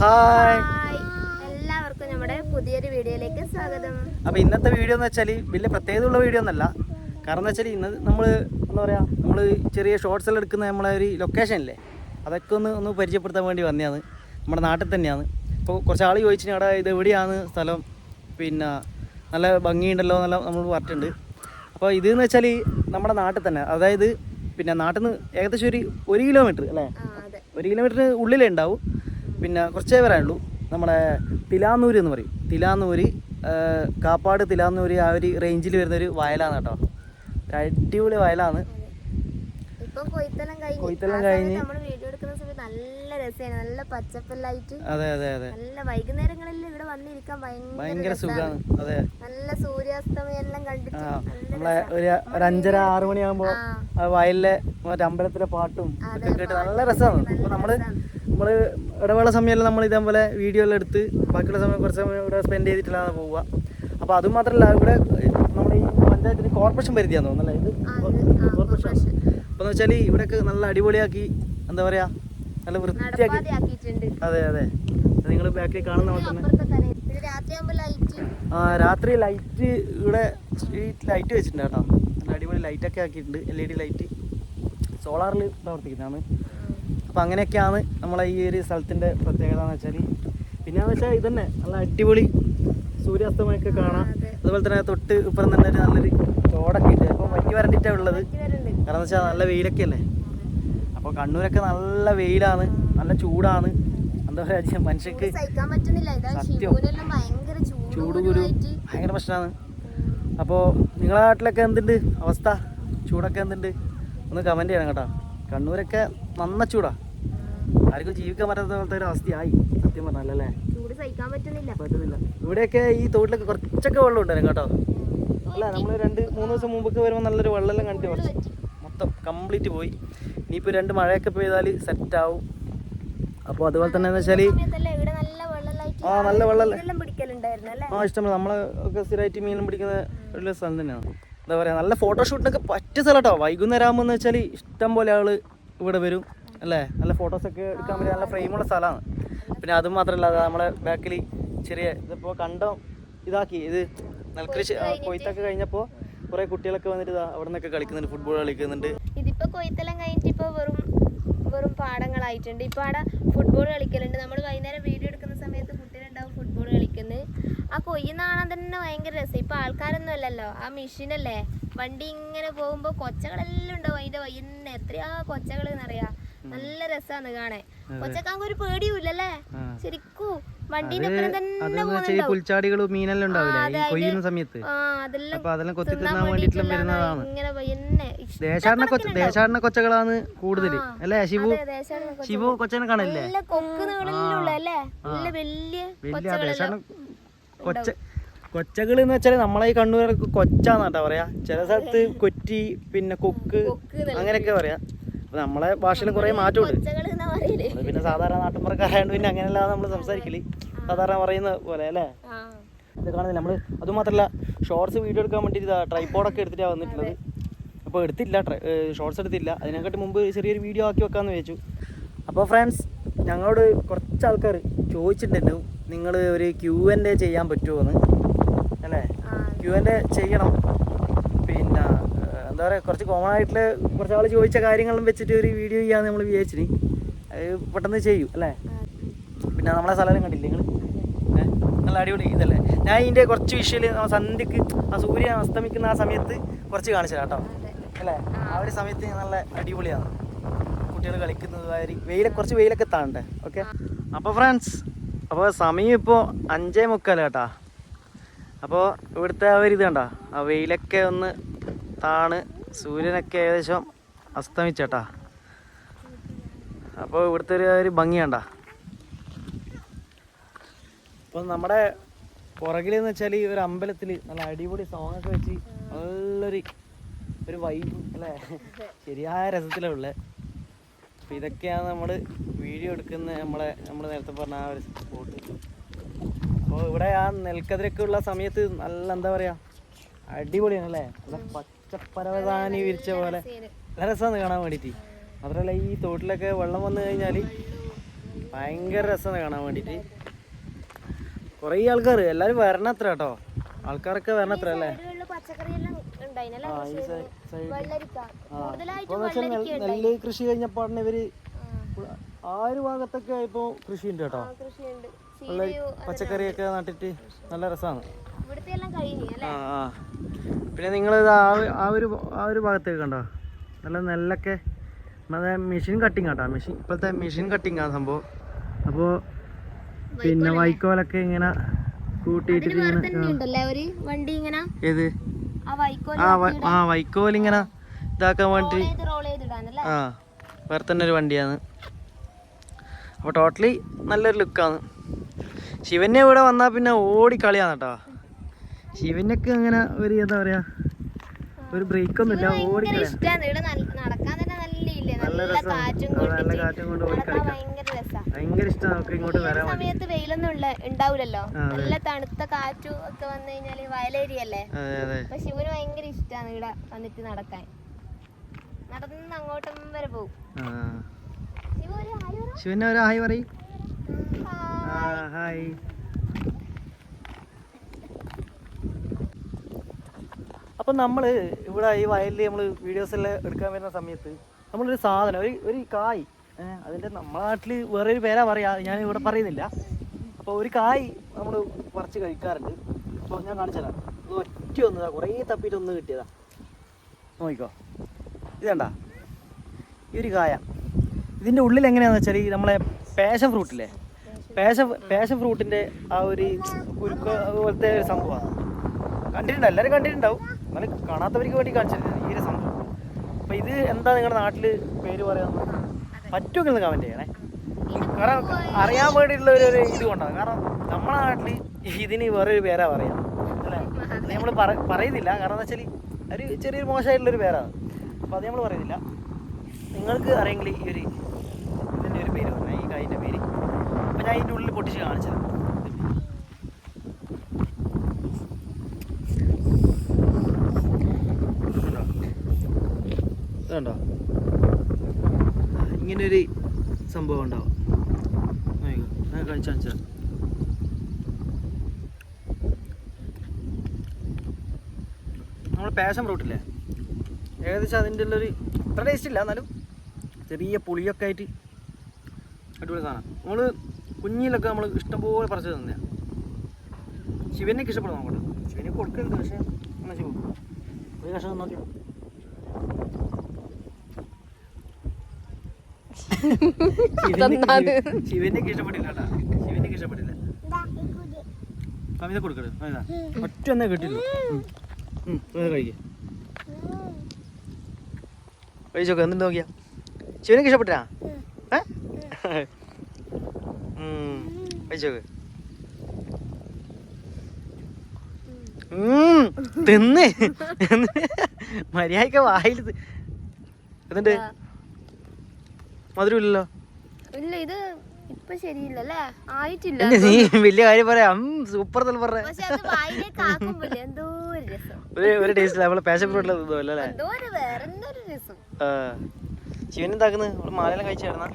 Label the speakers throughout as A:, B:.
A: Hi
B: എല്ലാവർക്കും നമ്മുടെ പുതിയൊരു വീഡിയോയിലേക്ക് സ്വാഗതം.
A: അപ്പോൾ ഇന്നത്തെ വീഡിയോ എന്ന് വെച്ചാൽ വലിയ പ്രത്യേകതയുള്ള വീഡിയോ ഒന്നല്ല. കാരണം എന്ന് വെച്ചാൽ ഇന്ന് നമ്മൾ എന്താ പറയുക നമ്മൾ ചെറിയ ഷോർട്സ് എല്ലാം എടുക്കുന്ന നമ്മളെ ഒരു ലൊക്കേഷൻ ഇല്ലേ? അതൊക്കെ ഒന്ന് ഒന്ന് പരിചയപ്പെടുത്താൻ വേണ്ടി വന്നതാണ്. നമ്മുടെ നാട്ടിൽ തന്നെയാണ്. ഇപ്പോൾ കുറച്ച് ആൾ ചോദിച്ചു അവിടെ ഇത് എവിടെയാണ് സ്ഥലം? പിന്നെ നല്ല ഭംഗിയുണ്ടല്ലോ എന്നെല്ലാം നമ്മൾ പറഞ്ഞിട്ടുണ്ട്. അപ്പോൾ ഇത് എന്ന് വെച്ചാൽ നമ്മുടെ നാട്ടിൽ തന്നെ. അതായത് പിന്നെ നാട്ടിൽ നിന്ന് ഏകദേശം ഒരു ഒരു കിലോമീറ്റർ അല്ലേ? ഒരു കിലോമീറ്ററിന് ഉള്ളിലേ ഉണ്ടാവും. പിന്നെ കുറച്ചേ വരാനുള്ളൂ നമ്മുടെ തിലാന്നൂരി എന്ന് പറയും. തിലാന്നൂരി കാപ്പാട് തിലാന്നൂരി ആ ഒരു റേഞ്ചിൽ വരുന്നൊരു വയലാണ് കേട്ടോ. അടിപൊളി വയലാണ്.
B: കൊയ്ത്തെല്ലാം കഴിഞ്ഞ്. നമ്മൾ
A: അതെ അതെ അതെ.
B: നല്ല വൈകുന്നേരങ്ങളിൽ ഇവിടെ വന്നിരിക്കാൻ ഭയങ്കര സുഖാണ്.
A: സുഖമാണ് അതെ.
B: നല്ല സൂര്യാസ്തമയെല്ലാം കണ്ടിട്ട്
A: നമ്മളെ ഒരു ഒരു അഞ്ചര ആറു മണിയാകുമ്പോ വയലിലെ മറ്റേ അമ്പലത്തിലെ പാട്ടും ഒക്കെ കേട്ട് നല്ല രസമാണ് അപ്പോൾ നമ്മൾ നമ്മൾ ഇടവേള സമയം നമ്മൾ ഇതേപോലെ വീഡിയോ എല്ലാം എടുത്ത് ബാക്കിയുള്ള സമയം കുറച്ച് സമയം ഇവിടെ സ്പെൻഡ് ചെയ്തിട്ടില്ലാതെ പോവുക. അപ്പൊ അത് മാത്രല്ല ഇവിടെ നമ്മുടെ ഈ പഞ്ചായത്തിന് കോർപ്പറേഷൻ പരിധിയാന്ന് തോന്നുന്നല്ലേ ഇത് കോർപ്പറേഷൻ അപ്പോൾ എന്ന് വെച്ചാൽ ഇവിടെയൊക്കെ നല്ല അടിപൊളിയാക്കി എന്താ പറയുക നല്ല വൃത്തിയാക്കി. അതെ അതെ. നിങ്ങൾ ബാക്കിൽ കാണുന്ന പോലെ തന്നെ ആ രാത്രി ലൈറ്റ് ഇവിടെ സ്ട്രീറ്റ് ലൈറ്റ് വെച്ചിട്ടുണ്ട് കേട്ടോ. നല്ല അടിപൊളി ലൈറ്റൊക്കെ ആക്കിയിട്ടുണ്ട് എൽ ഇ ഡി ലൈറ്റ് സോളാറിൽ പ്രവർത്തിക്കുന്നതാണ്. അപ്പോൾ അങ്ങനെയൊക്കെയാണ് നമ്മളെ ഈ ഒരു സ്ഥലത്തിന്റെ പ്രത്യേകത എന്ന് വെച്ചാൽ പിന്നെ വെച്ചാൽ ഇതന്നെ നല്ല അടിപൊളി സൂര്യാസ്തമയമൊക്കെ കാണാം. അതുപോലെ തന്നെ തൊട്ട് ഇപ്പുറം തന്നെ ഒരു നല്ലൊരു തോടൊക്കെ ഉണ്ട് അപ്പം വറ്റി വരണ്ടിട്ടാണ് ഉള്ളത്. കാരണം വെച്ചാൽ നല്ല വെയിലൊക്കെ അല്ലേ? അപ്പോൾ കണ്ണൂരൊക്കെ നല്ല വെയിലാണ്. നല്ല ചൂടാണ്. എന്താ പറയുക മനുഷ്യർക്ക്
B: ചൂട്
A: സത്യം. കുരു ഭയങ്കര പ്രശ്നമാണ്. അപ്പോൾ നിങ്ങളെ നാട്ടിലൊക്കെ എന്തുണ്ട്? അവസ്ഥ? ചൂടൊക്കെ എന്തുണ്ട്? ഒന്ന് കമന്റ് ചെയ്യണം കേട്ടോ. കണ്ണൂരൊക്കെ നന്ന ചൂടാ. ആർക്കും ജീവിക്കാൻ പറ്റാത്ത പോലത്തെ ഒരു അവസ്ഥയായി. സത്യം പറഞ്ഞല്ലേ
B: സഹിക്കാൻ പറ്റുന്നില്ല.
A: പറ്റുന്നില്ല. ഇവിടെയൊക്കെ ഈ തോട്ടിലൊക്കെ കുറച്ചൊക്കെ വെള്ളം ഉണ്ടായിരുന്നു കേട്ടോ. അല്ല നമ്മൾ രണ്ട് മൂന്ന് ദിവസം മുമ്പൊക്കെ വരുമ്പോൾ നല്ലൊരു വെള്ളമെല്ലാം കണ്ടു കുറച്ച് മൊത്തം കംപ്ലീറ്റ് പോയി. ഇനിയിപ്പോൾ രണ്ട് മഴയൊക്കെ പെയ്താൽ സെറ്റാവും അപ്പോൾ അതുപോലെ തന്നെ എന്ന് വെച്ചാൽ ആ നല്ല വെള്ളം ആ ഇഷ്ടമല്ല നമ്മളെ ഒക്കെ സ്ഥിരമായിട്ട് മീനും പിടിക്കുന്ന ഒരു സ്ഥലം തന്നെയാണ്. എന്താ പറയുക നല്ല ഫോട്ടോഷൂട്ടിനൊക്കെ പറ്റിയ സ്ഥലം കേട്ടോ. വൈകുന്നേരം ആകുമ്പോൾ എന്ന് വെച്ചാൽ ഇഷ്ടം പോലെ ആൾ ഇവിടെ വരും അല്ലേ? നല്ല ഫോട്ടോസൊക്കെ എടുക്കാൻ പറ്റിയ നല്ല ഫ്രെയിമുള്ള സ്ഥലമാണ്. പിന്നെ അതും മാത്രമല്ല നമ്മളെ ബാക്കിൽ ചെറിയ ഇതിപ്പോൾ കണ്ടം ഇതാക്കി. ഇത് നെൽകൃഷി കൊയ്ത്തൊക്കെ കഴിഞ്ഞപ്പോൾ കുറെ കുട്ടികളൊക്കെ വന്നിട്ട് അവിടെ നിന്നൊക്കെ കളിക്കുന്നുണ്ട് ഫുട്ബോൾ കളിക്കുന്നുണ്ട്.
B: ഇതിപ്പോ കൊയ്ത്തെല്ലാം കഴിഞ്ഞിട്ട് ഇപ്പൊ വെറും വെറും പാടങ്ങളായിട്ടുണ്ട് ഇപ്പൊ അവിടെ ഫുട്ബോൾ കളിക്കലുണ്ട്. നമ്മൾ വൈകുന്നേരം വീഡിയോ എടുക്കുന്ന സമയത്ത് കുട്ടികളുണ്ടാവും ഫുട്ബോൾ കളിക്കുന്നത് ആ കൊയ്യുന്ന കാണാൻ തന്നെ ഭയങ്കര രസം. ഇപ്പൊ ആൾക്കാരൊന്നും അല്ലല്ലോ. ആ മെഷീനല്ലേ വണ്ടി ഇങ്ങനെ പോകുമ്പോ കൊച്ചകളെല്ലാം ഉണ്ടാവും. അതിന്റെ വൈകുന്നേരം എത്രയാ കൊച്ചകൾ എന്നറിയാ. നല്ല രസാണ് കാണാൻ. കൊച്ചക്കാർക്ക് ഒരു
A: പേടിയുമില്ലല്ലേ.
B: ശരിക്കും
A: പുൽച്ചാടികളും മീനെല്ലാം ഉണ്ടാവില്ലേ? കൊയ്യുന്ന സമയത്ത്.
B: അതെല്ലാം
A: കൊത്തി
B: തിന്നാൻ
A: വരുന്നതാണ് ദേശാടന കൊച്ച ദേശാടന കൊച്ചകളാണ് കൂടുതൽ അല്ലേ ശിവു. ശിവു കൊച്ചനെ കാണല്ലേ
B: വലിയ
A: വലിയ ദേശാടന കൊച്ച കൊച്ചകൾ എന്ന് വെച്ചാൽ നമ്മളെ ഈ കണ്ണൂരൊക്കെ കൊച്ചാന്നാട്ടാ പറയാ. ചില സ്ഥലത്ത് കൊറ്റി പിന്നെ കൊക്ക് അങ്ങനെയൊക്കെ പറയാ. അപ്പൊ നമ്മളെ ഭാഷയിലും കുറേ മാറ്റമുണ്ട്. പിന്നെ സാധാരണ നാട്ടിൻപുറക്കാരായതുകൊണ്ട് പിന്നെ അങ്ങനെയല്ലാതെ നമ്മൾ സംസാരിക്കൽ. സാധാരണ പറയുന്ന പോലെ അല്ലേ? ഇത് കാണുന്നില്ല? നമ്മൾ അതുമാത്രമല്ല ഷോർട്സ് വീഡിയോ എടുക്കാൻ വേണ്ടിട്ട് ഇതാ ട്രൈപ്പോഡൊക്കെ എടുത്തിട്ടാണ് വന്നിട്ടുള്ളത്. അപ്പോൾ എടുത്തില്ല ഷോർട്സ് എടുത്തില്ല. അതിനെക്കാട്ടി മുമ്പ് ചെറിയൊരു വീഡിയോ ആക്കി വെക്കാമെന്ന് വെച്ചു അപ്പോൾ ഫ്രണ്ട്സ് ഞങ്ങളോട് കുറച്ച് ആൾക്കാർ ചോദിച്ചിട്ടുണ്ടായിരുന്നു നിങ്ങൾ ഒരു ക്യൂ എൻ എ ചെയ്യാൻ പറ്റുമോ എന്ന് അല്ലേ ക്യൂ എൻ എ ചെയ്യണം. എന്താ പറയുക കുറച്ച് കോമൺ ആയിട്ടുള്ള കുറച്ച് ആൾ ചോദിച്ച കാര്യങ്ങളും വെച്ചിട്ട് ഒരു വീഡിയോ ചെയ്യാന്ന് നമ്മൾ വിചാരിച്ചിന്. അത് പെട്ടെന്ന് ചെയ്യും അല്ലേ? പിന്നെ നമ്മളെ സ്ഥലം കണ്ടില്ലേ നിങ്ങൾ നല്ല അടിപൊളി ഇതല്ലേ? ഞാൻ ഇതിന്റെ കുറച്ച് വിഷ്വൽ സന്ധ്യക്ക് ആ സൂര്യൻ അസ്തമിക്കുന്ന ആ സമയത്ത് കുറച്ച് കാണിച്ചു കേട്ടോ. അല്ലേ? ആ ഒരു സമയത്ത് നല്ല അടിപൊളിയാണ്. കുട്ടികൾ കളിക്കുന്നത് കാര്യം വെയിലെ കുറച്ച് വെയിലൊക്കെ താണ്ടേ ഓക്കെ അപ്പോൾ ഫ്രണ്ട്സ് അപ്പോൾ സമയം ഇപ്പോൾ അഞ്ചേ മുക്കാൽ കേട്ടാ. അപ്പോൾ ഇവിടുത്തെ ആ ഒരു ഇത് കണ്ട ആ വെയിലൊക്കെ ഒന്ന് താണ് സൂര്യനൊക്കെ ഏകദേശം അസ്തമിച്ചേട്ടാ. അപ്പോൾ ഇവിടുത്തെ ഒരു ഒരു ഭംഗിയാണ്ട. അപ്പം നമ്മുടെ പുറകിലെന്ന് വെച്ചാൽ ഈ ഒരു അമ്പലത്തിൽ നല്ല അടിപൊളി സോങ് ഒക്കെ വെച്ച് നല്ലൊരു ഒരു വൈബ് അല്ലേ? ശരിയായ രസത്തിലാണ് ഉള്ളത് അപ്പം ഇതൊക്കെയാണ് നമ്മൾ വീഡിയോ എടുക്കുന്ന നമ്മളെ നമ്മൾ നേരത്തെ പറഞ്ഞ ആ ഒരു സ്പോട്ട് അപ്പോൾ ഇവിടെ ആ നെൽക്കതിരൊക്കെ ഉള്ള സമയത്ത് നല്ല എന്താ പറയുക അടിപൊളിയാണ് അല്ലേ? നല്ല പച്ചപ്പരവതാനി വിരിച്ച പോലെ. രസമാണ് കാണാൻ വേണ്ടിയിട്ട്. മാത്രമല്ല ഈ തോട്ടിലൊക്കെ വെള്ളം വന്നു കഴിഞ്ഞാൽ ഭയങ്കര രസമാണ് കാണാൻ വേണ്ടിയിട്ട്. കുറേ ആൾക്കാർ എല്ലാവരും വരണത്ര കേട്ടോ. ആൾക്കാരൊക്കെ വരണത്ര അല്ലേ? നെല്ല് കൃഷി കഴിഞ്ഞപ്പാടിന് ഇവർ
B: ആ,
A: ഒരു ഭാഗത്തൊക്കെ ഇപ്പോൾ കൃഷിയുണ്ട് കേട്ടോ.
B: ആ, കൃഷിയുണ്ട്.
A: പച്ചക്കറിയൊക്കെ നട്ടിട്ട് നല്ല രസമാണ് ആ ആ. പിന്നെ നിങ്ങൾ ആ ഒരു- ആ ഒരു ഭാഗത്തേക്ക് കണ്ടോ? നല്ല നെല്ലൊക്കെ അതെ മെഷീൻ കട്ടിങ് കേട്ടോ മെഷീൻ ഇപ്പോഴത്തെ മെഷീൻ കട്ടിങ് ആണ് സംഭവം. അപ്പോൾ പിന്നെ വൈക്കോലൊക്കെ ഇങ്ങനെ
B: കൂട്ടിയിട്ട്
A: ഇങ്ങനെ ഏത്?
B: ആ വൈക്കോൽ
A: ഇങ്ങനെ ഇതാക്കാൻ വേണ്ടി. ആ വേറെ തന്നെ ഒരു വണ്ടിയാണ്. അപ്പോൾ ടോട്ടലി നല്ലൊരു ലുക്കാണ് ശിവനെ ഇവിടെ വന്നാൽ പിന്നെ ഓടി കളിയാണ് കേട്ടോ ശിവനൊക്കെ അങ്ങനെ ഒരു എന്താ പറയാ ഒരു ബ്രേക്ക് ഒന്നുമില്ല
B: ഇല്ല? നല്ല- കാറ്റും
A: കൊണ്ട്
B: ഭയങ്കര
A: ഇഷ്ടമാണ് നമുക്ക് ഇങ്ങോട്ട് വരാൻ
B: സമയത്ത് വെയിലൊന്നും ഉണ്ടാവില്ലല്ലോ നല്ല തണുത്ത കാറ്റും ഒക്കെ വന്നു കഴിഞ്ഞാൽ വയലേരിയല്ലേ? അപ്പൊ ശിവന് ഭയങ്കര ഇഷ്ടമാണ് ഇവിടെ വന്നിട്ട് നടക്കാൻ. നടന്ന് അങ്ങോട്ടും വരെ പോകും.
A: ശിവനെ ഒരു ഹായ് പറയും.
B: ഹായ്.
A: ആ ഹായ് അപ്പം നമ്മൾ ഇവിടെ ഈ വയലിൽ നമ്മൾ വീഡിയോസ് എല്ലാം എടുക്കാൻ വരുന്ന സമയത്ത് നമ്മളൊരു സാധനം ഒരു ഒരു കായ്. അതിന്റെ നമ്മളെ നാട്ടിൽ വേറെ ഒരു പേരാ പറയാ ഞാൻ ഇവിടെ പറയുന്നില്ല. അപ്പോൾ ഒരു കായ് നമ്മൾ പറിച്ച് കഴിക്കാറുണ്ട്. അപ്പോൾ ഞാൻ കാണിച്ചുതരാം ഇത് ഒറ്റ ഒന്നതാ കുറേ തപ്പിയിട്ട് ഒന്ന് കിട്ടിയതാ. നോക്കിക്കോ. ഇതേണ്ട ഈ ഒരു കായ. ഇതിന്റെ ഉള്ളിൽ എങ്ങനെയാണെന്ന് വെച്ചാൽ ഈ നമ്മളെ പാഷൻ ഫ്രൂട്ടില്ലേ പാഷൻ പാഷൻ ഫ്രൂട്ടിന്റെ ആ ഒരു കുരുക്ക് പോലത്തെ ഒരു സംഭവമാണ്. കണ്ടിട്ടുണ്ടാവും എല്ലാവരും കണ്ടിട്ടുണ്ടാവും. എന്നാലും കാണാത്തവർക്ക് വേണ്ടി കാണിച്ചിട്ടുണ്ട് ഈ ഒരു സംഭവം. അപ്പോൾ ഇത് എന്താ നിങ്ങളുടെ നാട്ടിൽ പേര് പറയാമെന്ന് പറ്റുമെങ്കിൽ ഒന്ന് കമന്റ് ചെയ്യണേ. കാരണം അറിയാൻ വേണ്ടിയിട്ടുള്ള ഒരു ഇത് കൊണ്ടാണ്. കാരണം നമ്മുടെ നാട്ടിൽ ഇതിന് വേറൊരു പേരാ പറയാം. അല്ലേ? നമ്മൾ പറയുന്നില്ല. കാരണം എന്താ വെച്ചാൽ ഒരു ചെറിയൊരു മോശമായിട്ടുള്ളൊരു പേരാണ് അപ്പോൾ അത് നമ്മൾ പറയുന്നില്ല. നിങ്ങൾക്ക് അറിയെങ്കിൽ ഈ ഒരു ഇതിന്റെ ഒരു പേര് പറഞ്ഞാൽ ഈ കായിന്റെ പേര്. അപ്പോൾ ഞാൻ ഇതിന്റെ ഉള്ളിൽ പൊട്ടിച്ച് കാണിച്ചത്. ഇതുണ്ടോ? ഇങ്ങനൊരു സംഭവം ഉണ്ടാവും. ഞാൻ കഴിച്ചു നമ്മൾ പാഷൻ ഫ്രൂട്ടില്ലേ ഏകദേശം അതിന്റെ ഉള്ളൊരു അത്ര ടേസ്റ്റ് ഇല്ല എന്നാലും ചെറിയ പുളിയൊക്കെ ആയിട്ട് അടിപൊളി സാധനം. നമ്മൾ കുഞ്ഞിലൊക്കെ നമ്മൾ ഇഷ്ടംപോലെ പറിച്ച് തന്നെ ശിവനൊക്കെ ഇഷ്ടപ്പെടും നോക്കട്ടെ ശിവന് കൊടുക്കരുത് പക്ഷേ എന്നാ ശിവ? ഒരു കഷ്ണം നോക്കിയോ ശിവനൊക്കെ ഇഷ്ടപ്പെട്ടില്ല കേട്ടാ ശിവനൊക്കെ ഇഷ്ടപ്പെട്ടില്ല കവിത കൊടുക്കരുത് അതാ ഒറ്റ ഒന്നേ കിട്ടില്ല കഴിക്കേ. കഴിച്ചോക്കെ എന്നിട്ട് നോക്കിയാ? ശിവനൊക്കെ ഇഷ്ടപ്പെട്ടാ ഏ? കഴിച്ചോക്ക് തിന്ന്. മര്യാദയ്ക്ക് വായിൽ തി- എന്നിട്ട് മധുരമില്ലല്ലോ?
B: ഇല്ല ഇത് ഇപ്പൊ ശരിയില്ലല്ലേ? ആയിട്ടില്ല
A: നീ വലിയ കാര്യം പറയാം. സൂപ്പർ പറഞ്ഞ.
B: ഒരു
A: ടേസ്റ്റ് നമ്മളെ പാഷൻ അല്ലേ. ശിവൻ
B: നമ്മൾ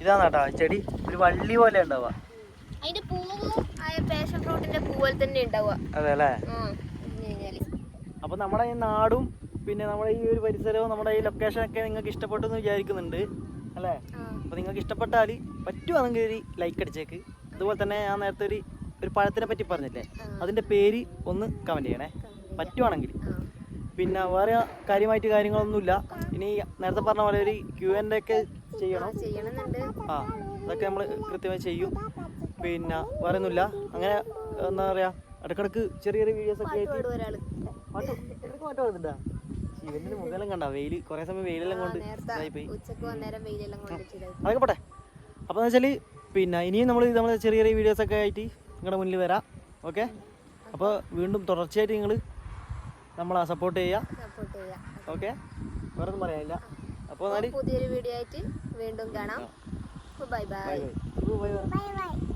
A: ഇതാണ് കേട്ടോ ചെടി. ഒരു വള്ളി പോലെ ഉണ്ടാവുക.
B: അതിന്റെ പൂവും പാഷൻ ഫ്രൂട്ടിന്റെ പൂ തന്നെ ഉണ്ടാവുക.
A: അതെ അല്ലേ
B: ആ
A: അപ്പൊ നമ്മുടെ ഈ നാടും പിന്നെ നമ്മുടെ ഈ ഒരു പരിസരവും നമ്മുടെ ഈ ലൊക്കേഷൻ ഒക്കെ നിങ്ങൾക്ക് ഇഷ്ടപ്പെട്ടു എന്ന് വിചാരിക്കുന്നുണ്ട് അല്ലേ. അപ്പൊ നിങ്ങൾക്ക് ഇഷ്ടപ്പെട്ടാൽ പറ്റുവാണെങ്കിൽ ഒരു ലൈക്ക് അടിച്ചേക്ക്. അതുപോലെ തന്നെ ഞാൻ നേരത്തെ ഒരു ഒരു പഴത്തിനെ പറ്റി പറഞ്ഞില്ലേ? അതിന്റെ പേര് ഒന്ന് കമന്റ് ചെയ്യണേ. പറ്റുവാണെങ്കിൽ. പിന്നെ വേറെ കാര്യമായിട്ട് കാര്യങ്ങളൊന്നുമില്ല. ഇനി നേരത്തെ പറഞ്ഞ പോലെ ഒരു ക്യൂ എന്റെ ഒക്കെ ചെയ്യണം. ആ അതൊക്കെ നമ്മൾ കൃത്യമായി ചെയ്യും. പിന്നെ വേറെ ഒന്നുമില്ല അങ്ങനെ എന്താ പറയാ ഇടക്കിടക്ക് ചെറിയ ചെറിയ വീഡിയോസ് ഒക്കെ ആയിട്ട് പാട്ട് ഇടയ്ക്ക് പാട്ട് പാടുന്നുണ്ടാ. ശിവന്റെ മുഖമെല്ലാം കണ്ട വെയിൽ കുറെ സമയം വെയിലെല്ലാം കൊണ്ട് അതൊക്കെ പോട്ടെ. അപ്പോൾ എന്ന് വെച്ചാൽ പിന്നെ ഇനിയും നമ്മൾ നമ്മൾ ചെറിയ ചെറിയ വീഡിയോസ് ഒക്കെ ആയിട്ട് നിങ്ങളുടെ മുന്നിൽ വരാം. ഓക്കെ? അപ്പോൾ വീണ്ടും തുടർച്ചയായിട്ട് നിങ്ങൾ നമ്മളെ സപ്പോർട്ട് ചെയ്യുക.
B: ചെയ്യാം
A: ഓക്കെ? വേറെ ഒന്നും പറയാനില്ല അപ്പോൾ
B: പുതിയൊരു വീഡിയോ ആയിട്ട് വീണ്ടും കാണാം.
A: Bye bye bye bye